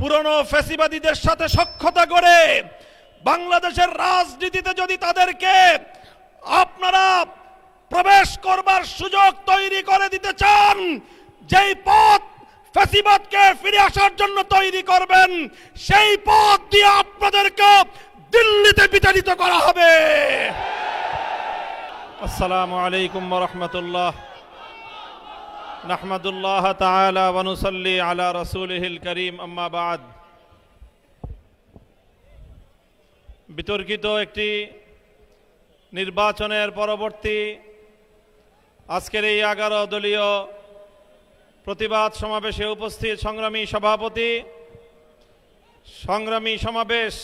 পুরনো ফ্যাসিবাদীদের সাথে সক্ষতা করে বাংলাদেশের রাজনীতিতে যদি তাদেরকে আপনারা প্রবেশ করবার সুযোগ তৈরি করে দিতে চান, যেই পথ ফ্যাসিবাদকে ফিরে আসার জন্য তৈরি করবেন, সেই পথ দিয়ে আপনাদেরকে দিল্লিতে বিতাড়িত করা হবে। আসসালামু আলাইকুম রহমতুল্লাহ। নাহমাদুল্লাহ তাআলা ওয়া নুসাল্লি আলা রাসূলিহিল করিম, আম্মা বাদ। বিতর্কিত একটি নির্বাচনের পরবর্তী আজকের এই এগারো দলীয় প্রতিবাদ সমাবেশে উপস্থিত সংগ্রামী সভাপতি, সংগ্রামী সমাবেশ।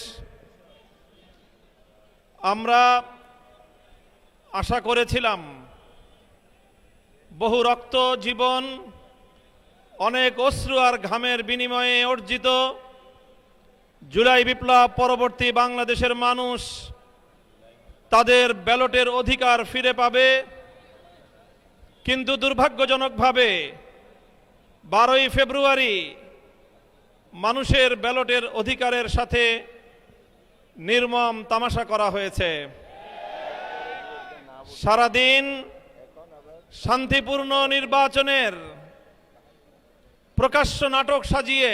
আমরা আশা করেছিলাম বহু রক্ত জীবন, অনেক অশ্রু আর ঘামের বিনিময়ে অর্জিত। জুলাই বিপ্লব পরবর্তী বাংলাদেশের মানুষ তাদের ব্যালটের অধিকার ফিরে পাবে। কিন্তু দুর্ভাগ্যজনকভাবে বারোই ফেব্রুয়ারি মানুষের ব্যালটের অধিকারের সাথে নির্মম তামাশা করা হয়েছে। সারাদিন শান্তিপূর্ণ নির্বাচনের প্রকাশ্য নাটক সাজিয়ে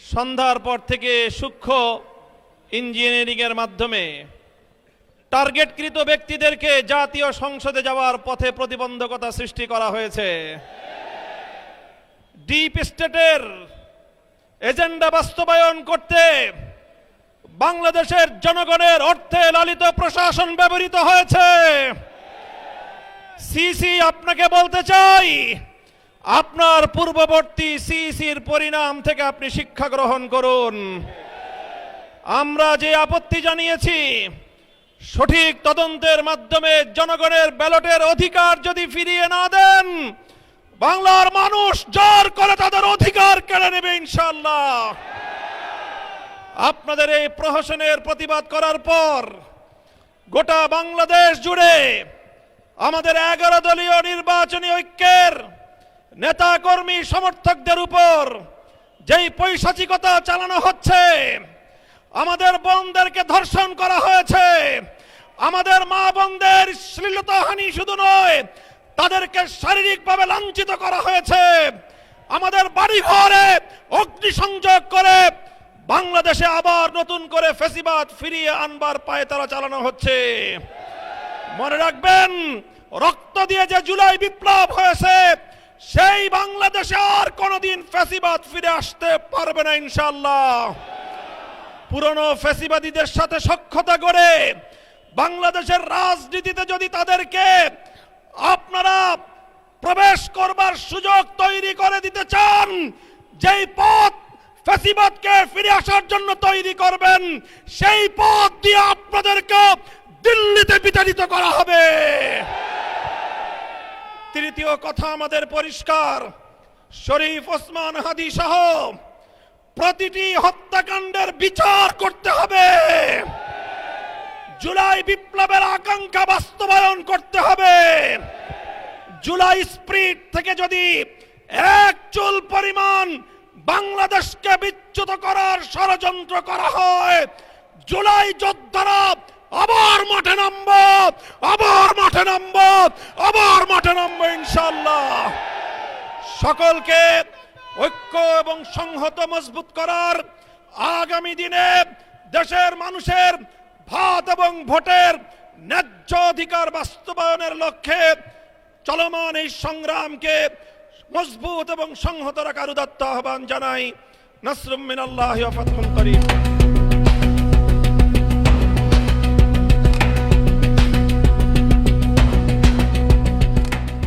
সন্ধ্যার পর থেকে সূক্ষ্ম ইঞ্জিনিয়ারিংয়ের মাধ্যমে টার্গেটকৃত ব্যক্তিদেরকে জাতীয় সংসদে যাওয়ার পথে প্রতিবন্ধকতা সৃষ্টি করা হয়েছে। ডিপ স্টেটের এজেন্ডা বাস্তবায়ন করতে বাংলাদেশের জনগণের অর্থে লালিত প্রশাসন ব্যবহৃত হয়েছে। সিসি, আপনাকে বলতে চাই, আপনার পূর্ববর্তী সিসির পরিণাম থেকে আপনি শিক্ষা গ্রহণ করুন। আমরা যে আপত্তি জানিয়েছি, সঠিক তদন্তের মাধ্যমে জনগণের ব্যালটের অধিকার যদি ফিরিয়ে না দেন, বাংলার মানুষ জোর করে তাদের অধিকার কেড়ে নেবে ইনশাল্লাহ আপনাদের এই প্রহসনের প্রতিবাদ করার পর গোটা বাংলাদেশ জুড়ে আমাদের এগারো দলীয় নির্বাচনী ঐক্যের নেতা কর্মী সমর্থকদের উপর যেই পৈশাচিকতা চালানো হচ্ছে, আমাদের বোনদেরকে ধর্ষণ করা হয়েছে। আমাদের মা বোনদের শ্লীলতাহানি শুধু নয়, তাদেরকে শারীরিকভাবে লাঞ্ছিত করা হয়েছে। আমাদের বাড়ি ঘরে অগ্নিসংযোগ করে বাংলাদেশে আবার নতুন করে ফেসিবাদ ফিরিয়ে আনবার পায়ে তারা চালানো হচ্ছে। মনে রাখবেন, রক্ত দিয়ে যে জুলাই বিপ্লব হয়েছে, সেই বাংলাদেশে আর কোনোদিন ফেসিবাদ ফিরে আসতে পারবে না ইনশাল্লাহ পুরনো ফেসিবাদীদের সাথে সক্ষতা করে বাংলাদেশের রাজনীতিতে যদি তাদেরকে আপনারা প্রবেশ করবার সুযোগ তৈরি করে দিতে চান, যেই পথ ফেসিবাদকে ফিরে আসার জন্য তৈরি করবেন, সেই পথ দিয়ে আপনাদেরকে দিল্লিতে বিতাড়িত করা হবে। তৃতীয় কথা আমাদের পরিষ্কার, শরীফ ওসমান হাদি সহ প্রতিটি হত্যাকাণ্ডের বিচার করতে হবে। জুলাই বিপ্লবের আকাঙ্ক্ষা বাস্তবায়ন করতে হবে। জুলাই স্প্রিট থেকে যদি এক চুল পরিমাণ বাংলাদেশকে বিচ্যুত করার ষড়যন্ত্র করা হয়, জুলাই যোদ্ধারা আবার মাঠে নামব, আবার মাঠে নামব, আবার মাঠে নামবো ইনশাল্লাহ সকলকে ঐক্য এবং সংহত মজবুত করার আগামী দিনে দেশের মানুষের ভাত এবং ভোটের ন্যায্য অধিকার বাস্তবায়নের লক্ষ্যে চলমান এই সংগ্রামকে মজবুত এবং সংহত রাখার উদাত্ত আহ্বান জানাই। নাসরুম মিনাল্লাহ